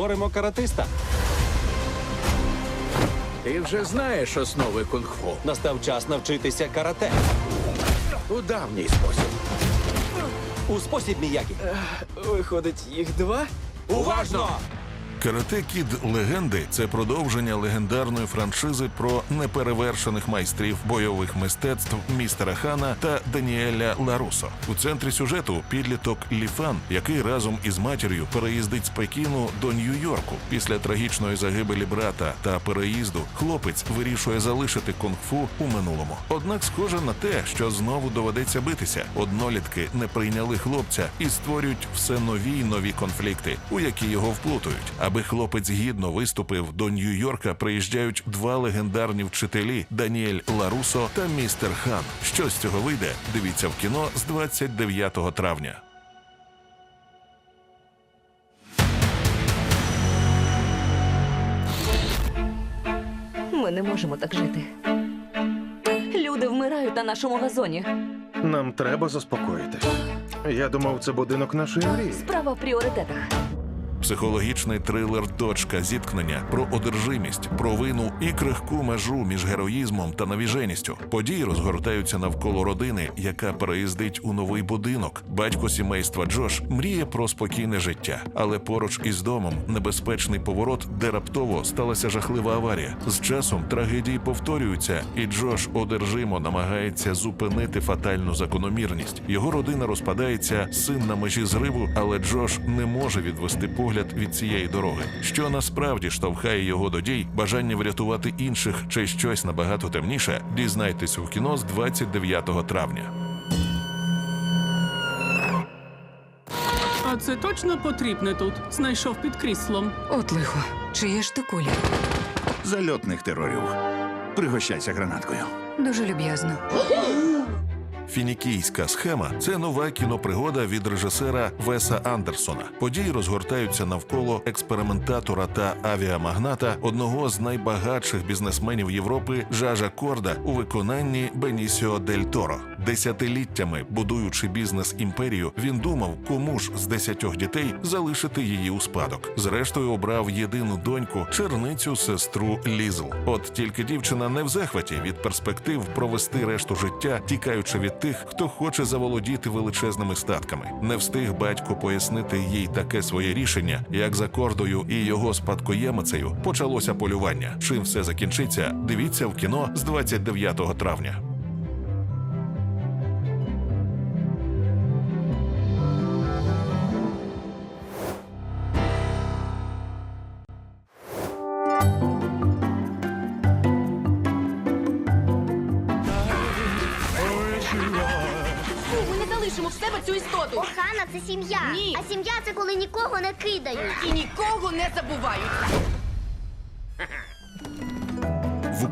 створимо каратиста. Ти вже знаєш основи кунг-фу Настав час навчитися карате. у давній спосіб. У спосіб Міякі. Виходить, їх два? Уважно! Карате Кід Легенди це продовження легендарної франшизи про неперевершених майстрів бойових мистецтв містера Хана та Даніеля Ларусо. У центрі сюжету підліток Ліфан, який разом із матір'ю переїздить з Пекіну до Нью-Йорку. Після трагічної загибелі брата та переїзду хлопець вирішує залишити кунг-фу у минулому. Однак схоже на те, що знову доведеться битися. Однолітки не прийняли хлопця і створюють все нові й нові конфлікти, у які його вплутують. Аби хлопець гідно виступив до Нью-Йорка, приїжджають два легендарні вчителі Даніель Ларусо та містер Хан. Що з цього вийде? Дивіться в кіно з 29 травня. Ми не можемо так жити. Люди вмирають на нашому газоні. Нам треба заспокоїтись. Я думав, це будинок нашої мрії. Справа в пріоритетах. Психологічний трилер Дочка зіткнення про одержимість, провину і крихку межу між героїзмом та навіженістю. Події розгортаються навколо родини, яка переїздить у новий будинок. Батько сімейства Джош мріє про спокійне життя, але поруч із домом небезпечний поворот, де раптово сталася жахлива аварія. З часом трагедії повторюються, і Джош одержимо намагається зупинити фатальну закономірність. Його родина розпадається, син на межі зриву, але Джош не може відвести погляд від цієї дороги. Що насправді штовхає його до дій, бажання врятувати інших чи щось набагато темніше, дізнайтесь у кіно з 29 травня. А це точно потрібне тут. Знайшов під кріслом. От лихо, чиє ж то куля? зальотних терорів. Пригощайся гранаткою. Дуже люб'язно. Фінікійська схема це нова кінопригода від режисера Веса Андерсона. Події розгортаються навколо експериментатора та авіамагната одного з найбагатших бізнесменів Європи Жажа Корда у виконанні Бенісіо Дель Торо. Десятиліттями будуючи бізнес імперію, він думав, кому ж з десятьох дітей залишити її у спадок. Зрештою, обрав єдину доньку, черницю сестру Лізл. От тільки дівчина не в захваті від перспектив провести решту життя, тікаючи від тих, хто хоче заволодіти величезними статками. Не встиг батько пояснити їй таке своє рішення, як за кордою і його спадкоємицею почалося полювання. Чим все закінчиться, дивіться в кіно з 29 травня. Коли нікого не кидають. І нікого не забувають.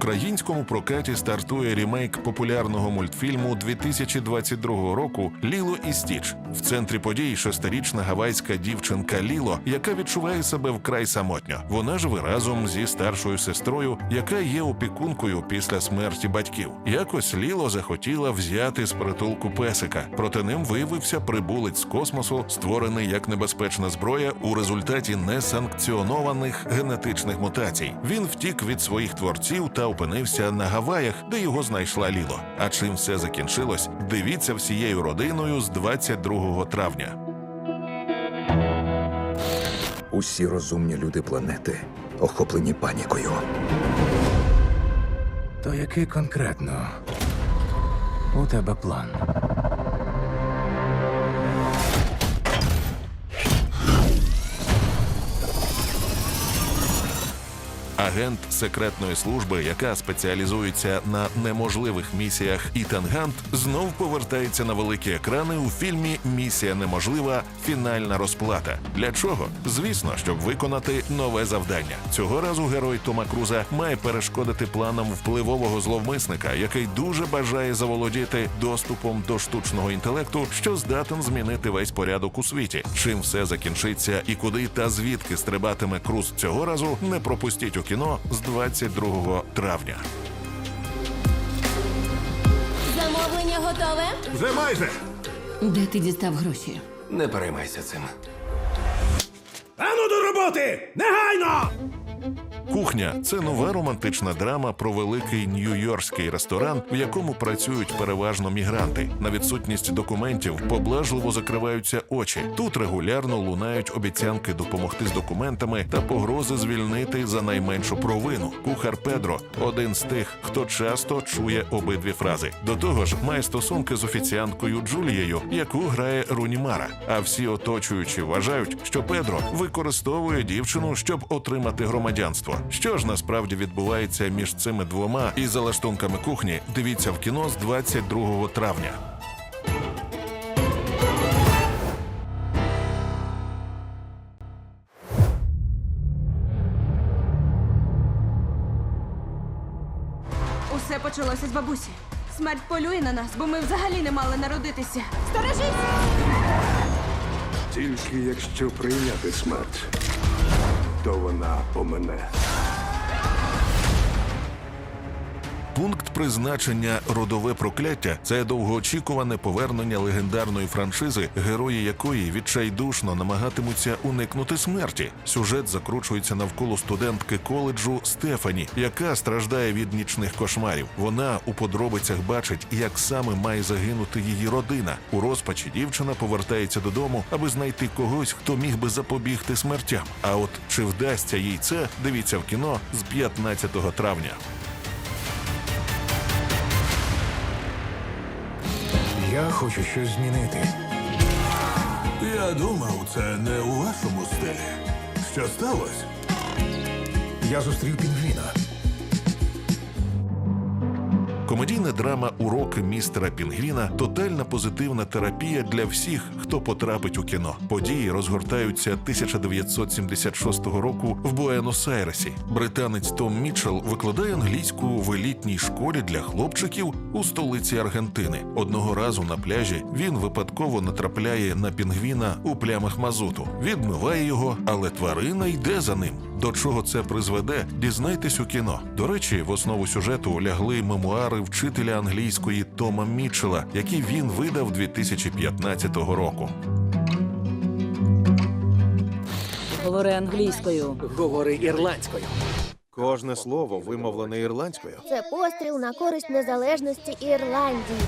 Українському прокаті стартує ремейк популярного мультфільму 2022 року Ліло і Стіч. В центрі подій шестирічна гавайська дівчинка Ліло, яка відчуває себе вкрай самотньо. Вона живе разом зі старшою сестрою, яка є опікункою після смерті батьків. Якось Ліло захотіла взяти з притулку песика, проте ним виявився прибулець з космосу, створений як небезпечна зброя у результаті несанкціонованих генетичних мутацій. Він втік від своїх творців та опинився на Гаваях, де його знайшла Ліло. А чим все закінчилось? Дивіться всією родиною з 22 травня. Усі розумні люди планети охоплені панікою. То який конкретно у тебе план? Агент секретної служби, яка спеціалізується на неможливих місіях Ітан Гант, знов повертається на великі екрани у фільмі Місія неможлива. Фінальна розплата. Для чого? Звісно, щоб виконати нове завдання. Цього разу герой Тома Круза має перешкодити планам впливового зловмисника, який дуже бажає заволодіти доступом до штучного інтелекту, що здатен змінити весь порядок у світі. Чим все закінчиться і куди та звідки стрибатиме Круз цього разу, не пропустіть у кіно з 22 травня. Замовлення готове? Вже майже! Де ти дістав гроші? Не переймайся цим. Ану до роботи! Негайно! Кухня це нова романтична драма про великий нью-йоркський ресторан, в якому працюють переважно мігранти. На відсутність документів поблажливо закриваються очі. Тут регулярно лунають обіцянки допомогти з документами та погрози звільнити за найменшу провину. Кухар Педро один з тих, хто часто чує обидві фрази. До того ж, має стосунки з офіціанткою Джулією, яку грає Руні Мара. А всі оточуючі вважають, що Педро використовує дівчину, щоб отримати громадянство. Що ж насправді відбувається між цими двома і за лаштунками кухні? Дивіться в кіно з 22 травня. Усе почалося з бабусі. Смерть полює на нас, бо ми взагалі не мали народитися. Сторожись! Тільки якщо прийняти смерть, то вона помине. Пункт призначення родове прокляття це довгоочікуване повернення легендарної франшизи, герої якої відчайдушно намагатимуться уникнути смерті. Сюжет закручується навколо студентки коледжу Стефані, яка страждає від нічних кошмарів. Вона у подробицях бачить, як саме має загинути її родина. У розпачі дівчина повертається додому, аби знайти когось, хто міг би запобігти смертям. А от чи вдасться їй це, дивіться в кіно з 15 травня. Я хочу щось змінити. Я думав, це не у вашому стилі. Що сталося? Я зустрів пінгвіна. Комедійна драма Уроки містера Пінгвіна тотальна позитивна терапія для всіх, хто потрапить у кіно. Події розгортаються 1976 року в Буенос-Айресі. Британець Том Мітчелл викладає англійську в елітній школі для хлопчиків у столиці Аргентини. Одного разу на пляжі він випадково натрапляє на пінгвіна у плямах мазуту. Відмиває його, але тварина йде за ним. До чого це призведе, дізнайтесь у кіно. До речі, в основу сюжету лягли мемуари вчителя англійської Тома Мічела, які він видав 2015 року. Говори англійською. Говори ірландською. Кожне слово вимовлене ірландською. Це постріл на користь незалежності Ірландії.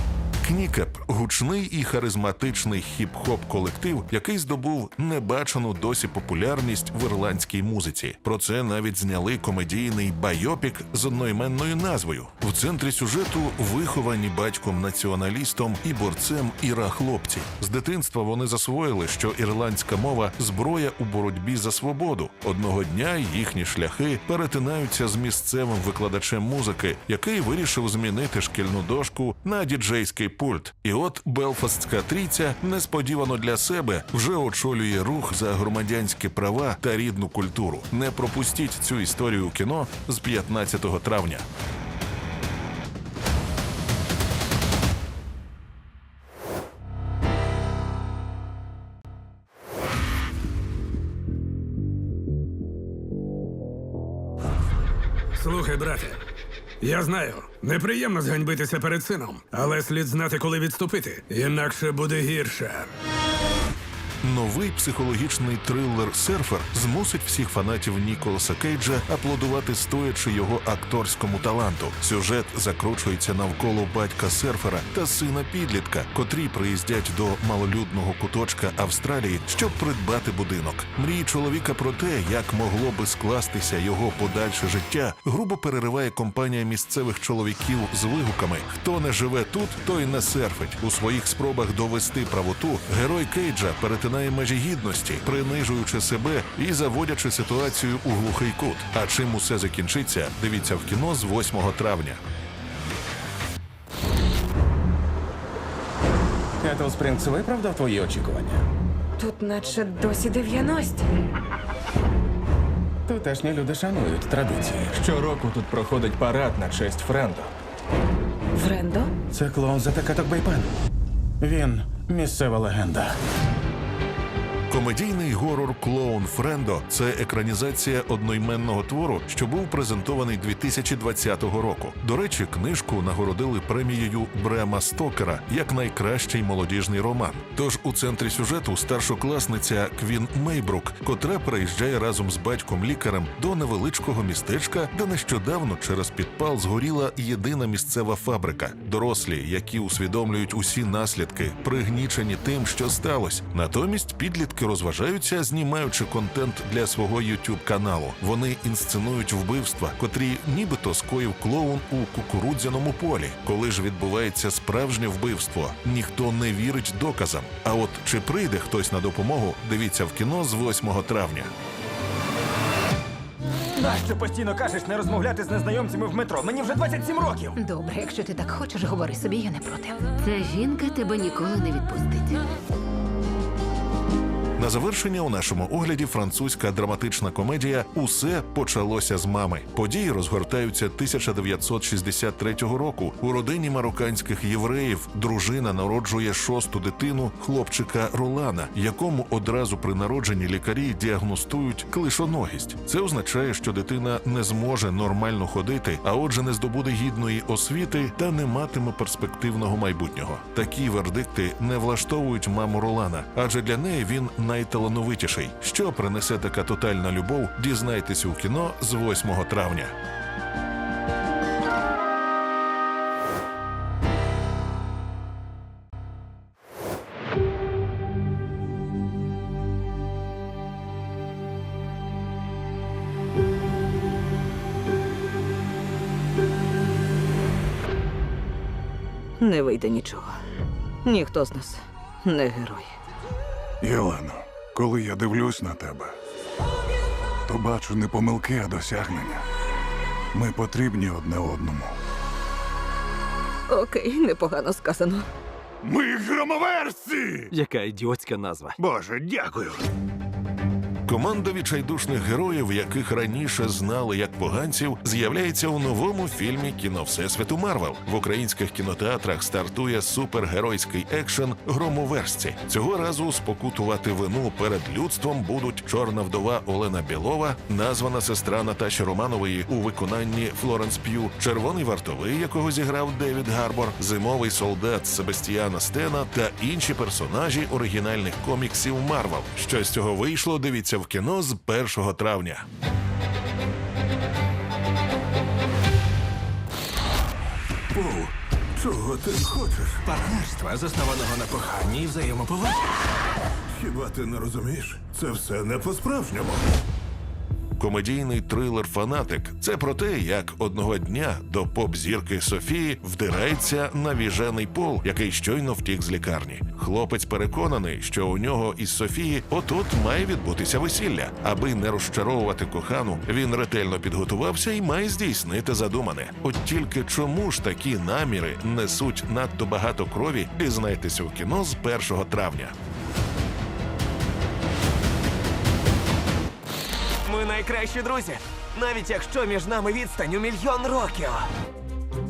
Кнікеп гучний і харизматичний хіп-хоп колектив, який здобув небачену досі популярність в ірландській музиці. Про це навіть зняли комедійний байопік з одноіменною назвою. В центрі сюжету виховані батьком націоналістом і борцем Іра хлопці. З дитинства вони засвоїли, що ірландська мова зброя у боротьбі за свободу. Одного дня їхні шляхи перетинаються з місцевим викладачем музики, який вирішив змінити шкільну дошку на діджейський пульт. І от Белфастська трійця несподівано для себе вже очолює рух за громадянські права та рідну культуру. Не пропустіть цю історію у кіно з 15 травня. Слухай, брате, я знаю, неприємно зганьбитися перед сином, але слід знати, коли відступити, інакше буде гірше. Новий психологічний трилер Серфер змусить всіх фанатів Ніколаса Кейджа аплодувати стоячи його акторському таланту. Сюжет закручується навколо батька серфера та сина підлітка, котрі приїздять до малолюдного куточка Австралії, щоб придбати будинок. Мрії чоловіка про те, як могло би скластися його подальше життя, грубо перериває компанія місцевих чоловіків з вигуками: хто не живе тут, той не серфить. У своїх спробах довести правоту герой Кейджа перетинає межі гідності, принижуючи себе і заводячи ситуацію у глухий кут. А чим усе закінчиться, дивіться в кіно з 8 травня. Кетл Спринг виправдав твої очікування? Тут наче досі 90. Тутешні люди шанують традиції. Щороку тут проходить парад на честь Френдо. Френдо? Це клоун за Такаток Бейпан. Він місцева легенда. Комедійний горор Клоун Френдо це екранізація одноіменного твору, що був презентований 2020 року. До речі, книжку нагородили премією Брема Стокера як найкращий молодіжний роман. Тож у центрі сюжету старшокласниця Квін Мейбрук, котра переїжджає разом з батьком лікарем до невеличкого містечка, де нещодавно через підпал згоріла єдина місцева фабрика. Дорослі, які усвідомлюють усі наслідки, пригнічені тим, що сталося. Натомість підлітки розважаються, знімаючи контент для свого youtube каналу. Вони інсценують вбивства, котрі нібито скоїв клоун у кукурудзяному полі. Коли ж відбувається справжнє вбивство, ніхто не вірить доказам. А от чи прийде хтось на допомогу, дивіться в кіно з 8 травня. Нащо постійно кажеш не розмовляти з незнайомцями в метро? Мені вже 27 років. Добре, якщо ти так хочеш, говори собі, я не проти. Ця жінка тебе ніколи не відпустить. На завершення у нашому огляді французька драматична комедія Усе почалося з мами. Події розгортаються 1963 року. У родині марокканських євреїв дружина народжує шосту дитину хлопчика Ролана, якому одразу при народженні лікарі діагностують клишоногість. Це означає, що дитина не зможе нормально ходити, а отже, не здобуде гідної освіти та не матиме перспективного майбутнього. Такі вердикти не влаштовують маму Ролана, адже для неї він найталановитіший. Що принесе така тотальна любов? Дізнайтесь у кіно з 8 травня. Не вийде нічого. Ніхто з нас не герой. Єлено, коли я дивлюсь на тебе, то бачу не помилки, а досягнення. Ми потрібні одне одному. Окей, непогано сказано. Ми громоверці! Яка ідіотська назва. Боже, дякую. Команда відчайдушних героїв, яких раніше знали як поганців, з'являється у новому фільмі кіно Всесвіту Марвел. В українських кінотеатрах стартує супергеройський екшен Громоверсці. Цього разу спокутувати вину перед людством будуть чорна вдова Олена Білова, названа сестра Наташі Романової у виконанні Флоренс П'ю, червоний вартовий, якого зіграв Девід Гарбор, зимовий солдат Себастьяна Стена та інші персонажі оригінальних коміксів Марвел. Що з цього вийшло, дивіться в кіно з 1 травня. О, чого ти хочеш? Партнерства, заснованого на коханні і взаємоповазі. Хіба ти не розумієш? Це все не по-справжньому. Комедійний трилер Фанатик це про те, як одного дня до поп-зірки Софії вдирається навіжений пол, який щойно втік з лікарні. Хлопець переконаний, що у нього із Софії отут має відбутися весілля. Аби не розчаровувати кохану, він ретельно підготувався і має здійснити задумане. От тільки чому ж такі наміри несуть надто багато крові, дізнайтеся у кіно з 1 травня. Найкращі друзі, навіть якщо між нами відстань у мільйон років.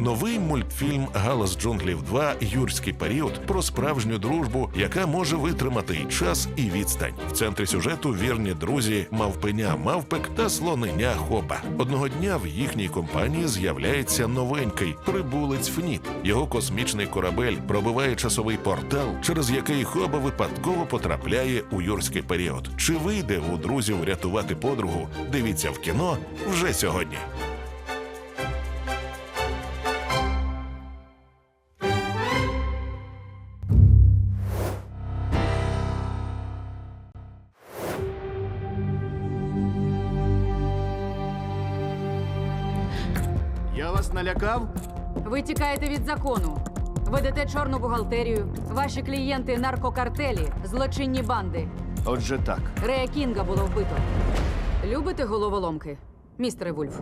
Новий мультфільм Галас джунглів 2 Юрський період про справжню дружбу, яка може витримати і час, і відстань. В центрі сюжету вірні друзі мавпеня Мавпек та слоненя Хопа. Одного дня в їхній компанії з'являється новенький прибулець Фніп. Його космічний корабель пробиває часовий портал, через який Хоба випадково потрапляє у юрський період. Чи вийде у друзів рятувати подругу? Дивіться в кіно вже сьогодні. Вас налякав? Ви тікаєте від закону. Ведете чорну бухгалтерію. Ваші клієнти наркокартелі, злочинні банди. Отже, так. Рея Кінга було вбито. Любите головоломки, містере Вульф?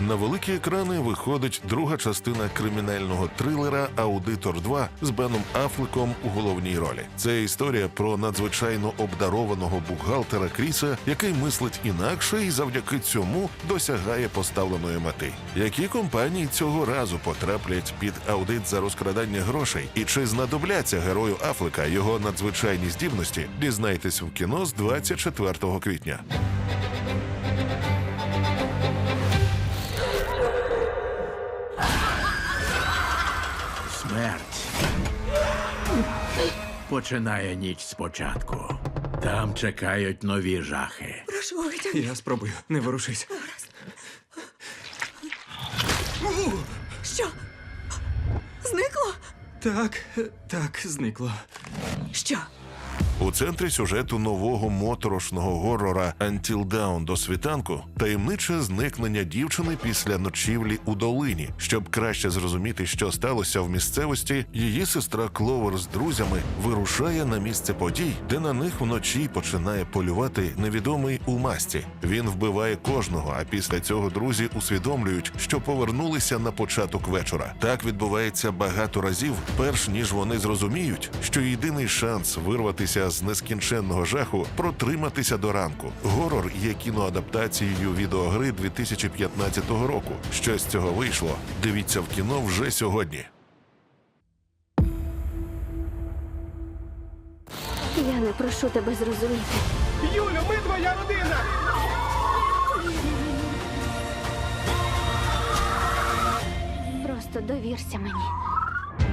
На великі екрани виходить друга частина кримінального трилера Аудитор 2 з Беном Афлеком у головній ролі. Це історія про надзвичайно обдарованого бухгалтера Кріса, який мислить інакше і завдяки цьому досягає поставленої мети. Які компанії цього разу потраплять під аудит за розкрадання грошей, і чи знадобляться герою Афлека його надзвичайні здібності? Дізнайтесь в кіно з 24 квітня. Смерть. Починає ніч спочатку. Там чекають нові жахи. Прошу. Я спробую, не ворушись. Що? Зникло? Так, так, зникло. Що? У центрі сюжету нового моторошного горора Until Dawn до світанку таємниче зникнення дівчини після ночівлі у долині. Щоб краще зрозуміти, що сталося в місцевості, її сестра Кловер з друзями вирушає на місце подій, де на них вночі починає полювати невідомий у масті. Він вбиває кожного, а після цього друзі усвідомлюють, що повернулися на початок вечора. Так відбувається багато разів, перш ніж вони зрозуміють, що єдиний шанс вирватися з нескінченного жаху протриматися до ранку. Горор є кіноадаптацією відеогри 2015 року. Що з цього вийшло? Дивіться в кіно вже сьогодні. Я не прошу тебе зрозуміти. Юлю, ми твоя родина! Просто довірся мені.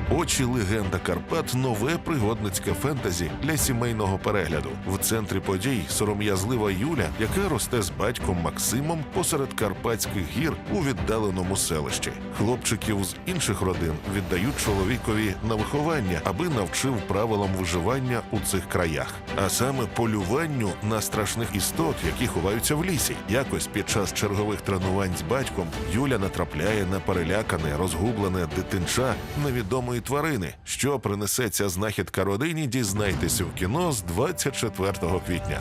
Очі легенда Карпат нове пригодницьке фентезі для сімейного перегляду. В центрі подій сором'язлива Юля, яка росте з батьком Максимом посеред карпатських гір у віддаленому селищі. Хлопчиків з інших родин віддають чоловікові на виховання, аби навчив правилам виживання у цих краях, а саме полюванню на страшних істот, які ховаються в лісі. Якось під час чергових тренувань з батьком Юля натрапляє на перелякане, розгублене дитинча невідомої тварини. Що принесе ця знахідка родині, дізнайтеся в кіно з 24 квітня.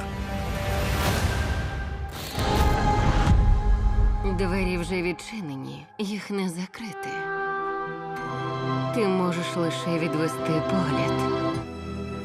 Двері вже відчинені, їх не закрити. Ти можеш лише відвести погляд.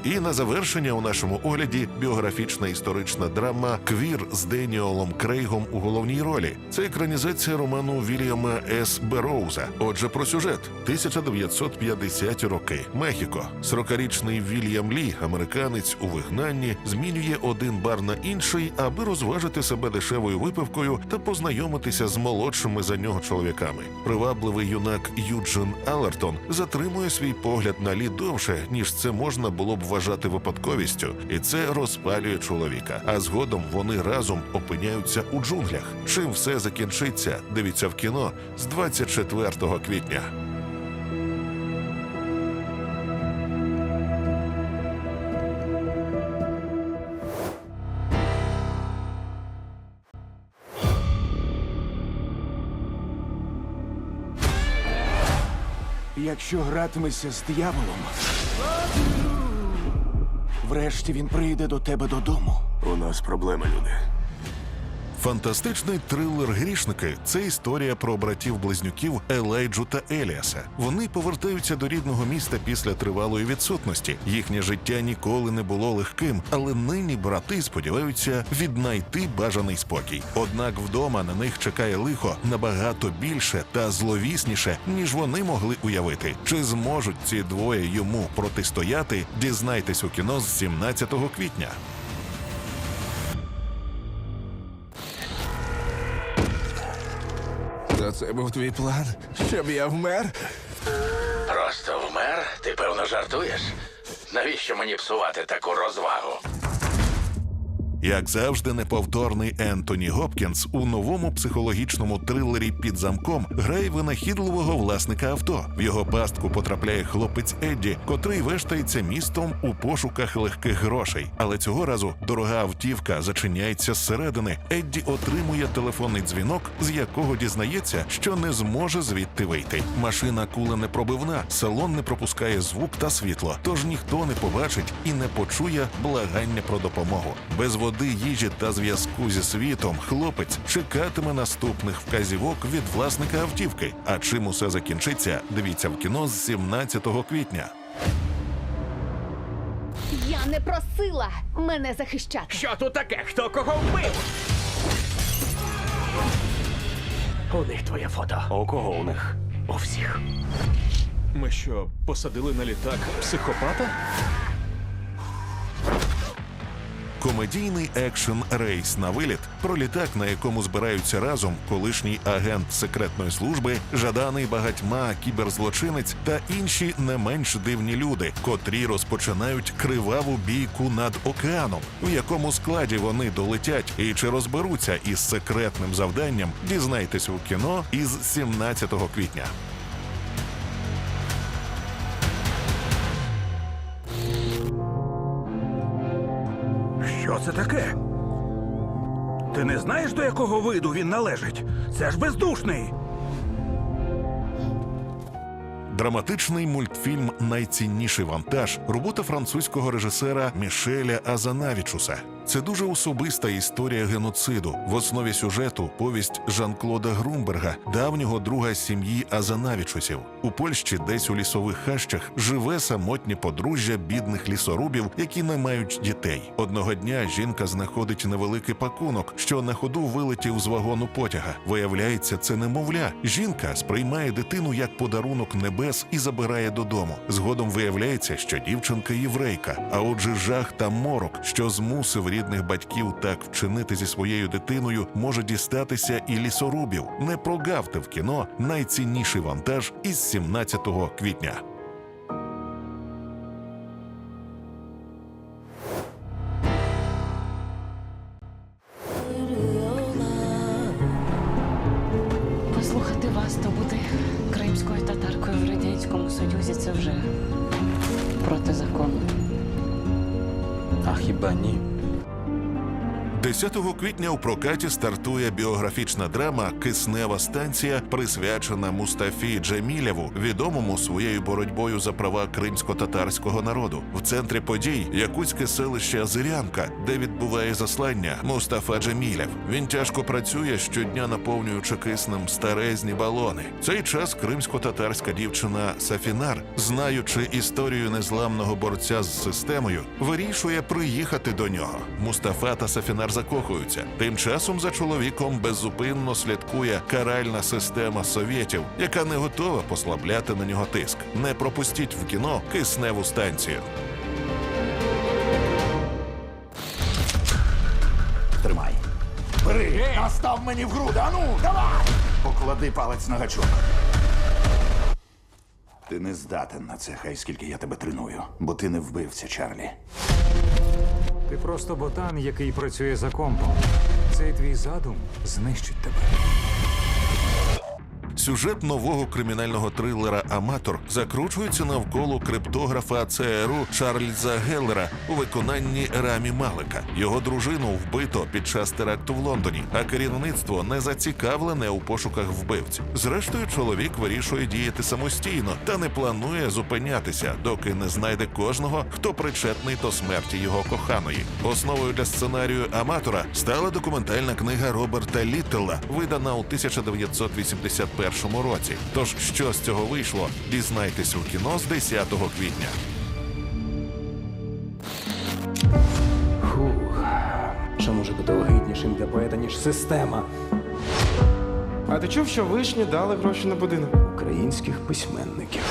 І на завершення у нашому огляді біографічна історична драма Квір з Деніолом Крейгом у головній ролі. Це екранізація роману Вільяма С. Бероуза. Отже, про сюжет 1950 роки. Мехіко. 40-річний Вільям Лі, американець у вигнанні, змінює один бар на інший, аби розважити себе дешевою випивкою та познайомитися з молодшими за нього чоловіками. Привабливий юнак Юджин Алертон затримує свій погляд на Лі довше, ніж це можна було б вважати випадковістю, і це розпалює чоловіка. А згодом вони разом опиняються у джунглях. Чим все закінчиться? Дивіться в кіно з 24 квітня. Якщо гратимешся з дияволом, врешті він прийде до тебе додому. У нас проблеми, люди. Фантастичний трилер Грішники це історія про братів-близнюків Елейджу та Еліаса. Вони повертаються до рідного міста після тривалої відсутності. Їхнє життя ніколи не було легким, але нині брати сподіваються віднайти бажаний спокій. Однак вдома на них чекає лихо набагато більше та зловісніше, ніж вони могли уявити. Чи зможуть ці двоє йому протистояти? Дізнайтесь у кіно з 17 квітня. Це був твій план, щоб я вмер? Просто вмер? Ти певно жартуєш? Навіщо мені псувати таку розвагу? Як завжди, неповторний Ентоні Гопкінс у новому психологічному трилері під замком грає винахідливого власника авто. В його пастку потрапляє хлопець Едді, котрий вештається містом у пошуках легких грошей. Але цього разу дорога автівка зачиняється зсередини. Едді отримує телефонний дзвінок, з якого дізнається, що не зможе звідти вийти. Машина кула непробивна, салон не пропускає звук та світло, тож ніхто не побачить і не почує благання про допомогу. Без води їжі та зв'язку зі світом, хлопець чекатиме наступних вказівок від власника автівки. А чим усе закінчиться, дивіться в кіно з 17 квітня. Я не просила мене захищати. Що тут таке? Хто кого вбив? У них твоє фото. У кого у них? У всіх. Ми що, посадили на літак психопата? Комедійний екшен Рейс на виліт про літак, на якому збираються разом колишній агент секретної служби, жаданий багатьма кіберзлочинець та інші не менш дивні люди, котрі розпочинають криваву бійку над океаном, в якому складі вони долетять і чи розберуться із секретним завданням, дізнайтесь у кіно із 17 квітня. Це таке? Ти не знаєш, до якого виду він належить? Це ж бездушний. Драматичний мультфільм Найцінніший вантаж робота французького режисера Мішеля Азанавічуса. Це дуже особиста історія геноциду. В основі сюжету повість Жан-Клода Грумберга, давнього друга сім'ї Азанавічусів. У Польщі, десь у лісових хащах, живе самотнє подружжя бідних лісорубів, які не мають дітей. Одного дня жінка знаходить невеликий пакунок, що на ходу вилетів з вагону потяга. Виявляється, це немовля. Жінка сприймає дитину як подарунок небес і забирає додому. Згодом виявляється, що дівчинка єврейка, а отже, жах та морок, що змусив рідних батьків так вчинити зі своєю дитиною, може дістатися і лісорубів. Не прогавте в кіно найцінніший вантаж із 17 квітня. 10 квітня у прокаті стартує біографічна драма Киснева станція, присвячена Мустафі Джемілєву, відомому своєю боротьбою за права кримсько-татарського народу. В центрі подій якутське селище Азирянка, де відбуває заслання Мустафа Джемілєв. Він тяжко працює щодня, наповнюючи киснем старезні балони. Цей час кримсько-татарська дівчина Сафінар, знаючи історію незламного борця з системою, вирішує приїхати до нього. Мустафа та Сафінар закохуються. Тим часом за чоловіком беззупинно слідкує каральна система совєтів, яка не готова послабляти на нього тиск. Не пропустіть в кіно кисневу станцію. Тримай. Бери! Настав мені в груди! Ану, давай! Поклади палець на гачок. Ти не здатен на це, хай скільки я тебе треную, бо ти не вбивця, Чарлі. Ти просто ботан, який працює за компом. Цей твій задум знищить тебе. Сюжет нового кримінального трилера Аматор закручується навколо криптографа ЦРУ Чарльза Геллера у виконанні Рамі Малика. Його дружину вбито під час теракту в Лондоні, а керівництво не зацікавлене у пошуках вбивць. Зрештою, чоловік вирішує діяти самостійно та не планує зупинятися, доки не знайде кожного, хто причетний до смерті його коханої. Основою для сценарію Аматора стала документальна книга Роберта Літтела, видана у 1981 році. Тож, що з цього вийшло, дізнайтесь у кіно з 10 квітня. Фух. Що може бути огиднішим для поета, ніж система А ти чув, що вишні дали гроші на будинок? українських письменників?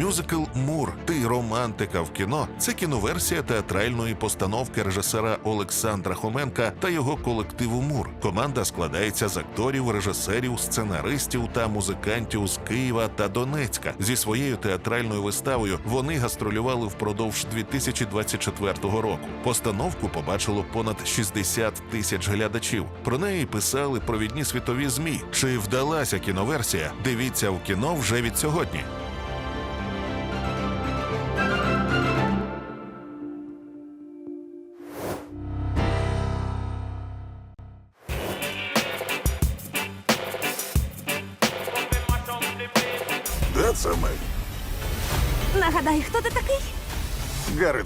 Мюзикл Мур Ти романтика в кіно це кіноверсія театральної постановки режисера Олександра Хоменка та його колективу Мур. Команда складається з акторів, режисерів, сценаристів та музикантів з Києва та Донецька. Зі своєю театральною виставою вони гастролювали впродовж 2024 року. Постановку побачило понад 60 тисяч глядачів. Про неї писали провідні світові змі. Чи вдалася кіноверсія? Дивіться в кіно вже від сьогодні.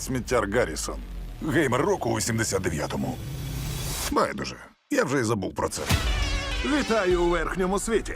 Сміттяр Гаррісон. Геймер року у 79-му. Байдуже. Я вже й забув про це. Вітаю у верхньому світі.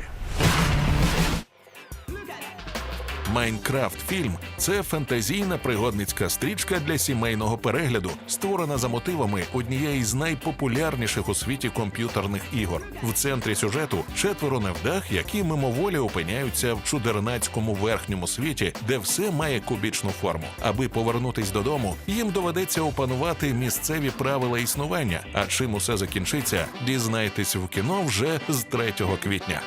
Майнкрафт фільм це фантазійна пригодницька стрічка для сімейного перегляду, створена за мотивами однієї з найпопулярніших у світі комп'ютерних ігор. В центрі сюжету четверо невдах, які мимоволі опиняються в чудернацькому верхньому світі, де все має кубічну форму. Аби повернутись додому, їм доведеться опанувати місцеві правила існування. А чим усе закінчиться, дізнайтесь в кіно вже з 3 квітня.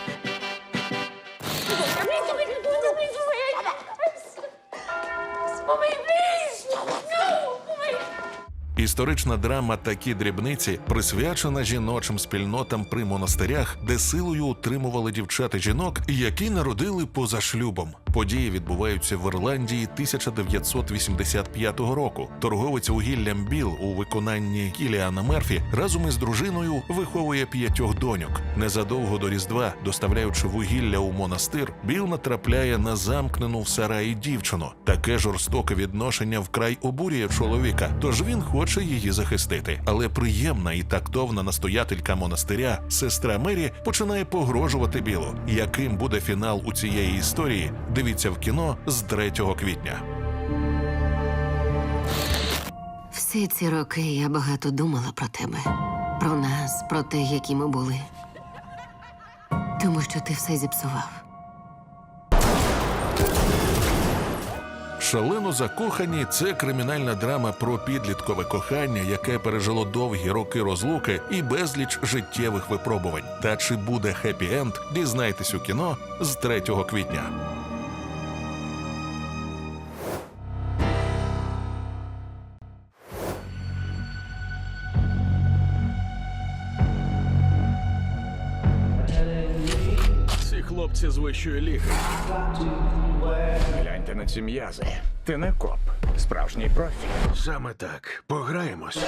Історична драма такі дрібниці присвячена жіночим спільнотам при монастирях, де силою утримували дівчат і жінок, які народили поза шлюбом. Події відбуваються в Ірландії 1985 року. Торговець вугіллям Біл у виконанні Кіліана Мерфі разом із дружиною виховує п'ятьох доньок. Незадовго до Різдва, доставляючи вугілля у монастир, Біл натрапляє на замкнену в сараї дівчину. Таке жорстоке відношення вкрай обурює чоловіка, тож він хоче її захистити. Але приємна і тактовна настоятелька монастиря, сестра Мері, починає погрожувати Білу. Яким буде фінал у цієї історії? Дивіться в кіно з 3 квітня. Всі ці роки я багато думала про тебе, про нас, про те, які ми були. Тому що ти все зіпсував. Шалено закохані це кримінальна драма про підліткове кохання, яке пережило довгі роки розлуки і безліч життєвих випробувань. Та чи буде хеппі-енд, дізнайтесь у кіно з 3 квітня. Хлопці з вищої ліги. Гляньте на ці м'язи. Ти не коп, справжній профі. Саме так. Пограємось.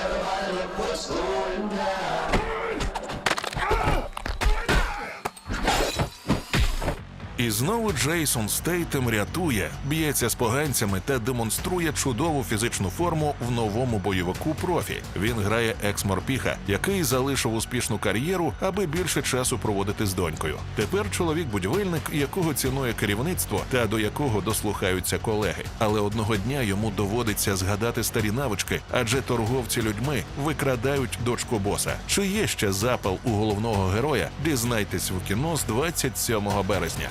І знову Джейсон Стейтем рятує, б'ється з поганцями та демонструє чудову фізичну форму в новому бойовику профі. Він грає екс-морпіха, який залишив успішну кар'єру, аби більше часу проводити з донькою. Тепер чоловік-будівельник, якого цінує керівництво та до якого дослухаються колеги. Але одного дня йому доводиться згадати старі навички, адже торговці людьми викрадають дочку боса. Чи є ще запал у головного героя? Дізнайтесь в кіно з 27 березня.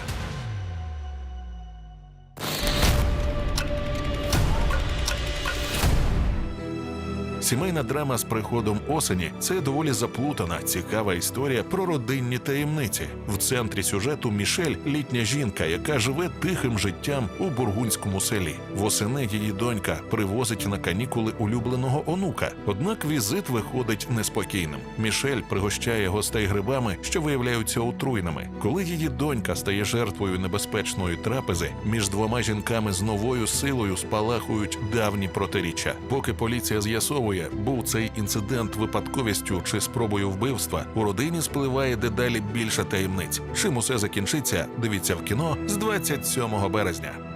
Сімейна драма з приходом осені це доволі заплутана, цікава історія про родинні таємниці. В центрі сюжету Мішель літня жінка, яка живе тихим життям у бургунському селі. Восени її донька привозить на канікули улюбленого онука. Однак візит виходить неспокійним. Мішель пригощає гостей грибами, що виявляються отруйними. Коли її донька стає жертвою небезпечної трапези, між двома жінками з новою силою спалахують давні протиріччя. Поки поліція з'ясовує, був цей інцидент випадковістю чи спробою вбивства, у родині спливає дедалі більше таємниць. Чим усе закінчиться, дивіться в кіно з 27 березня.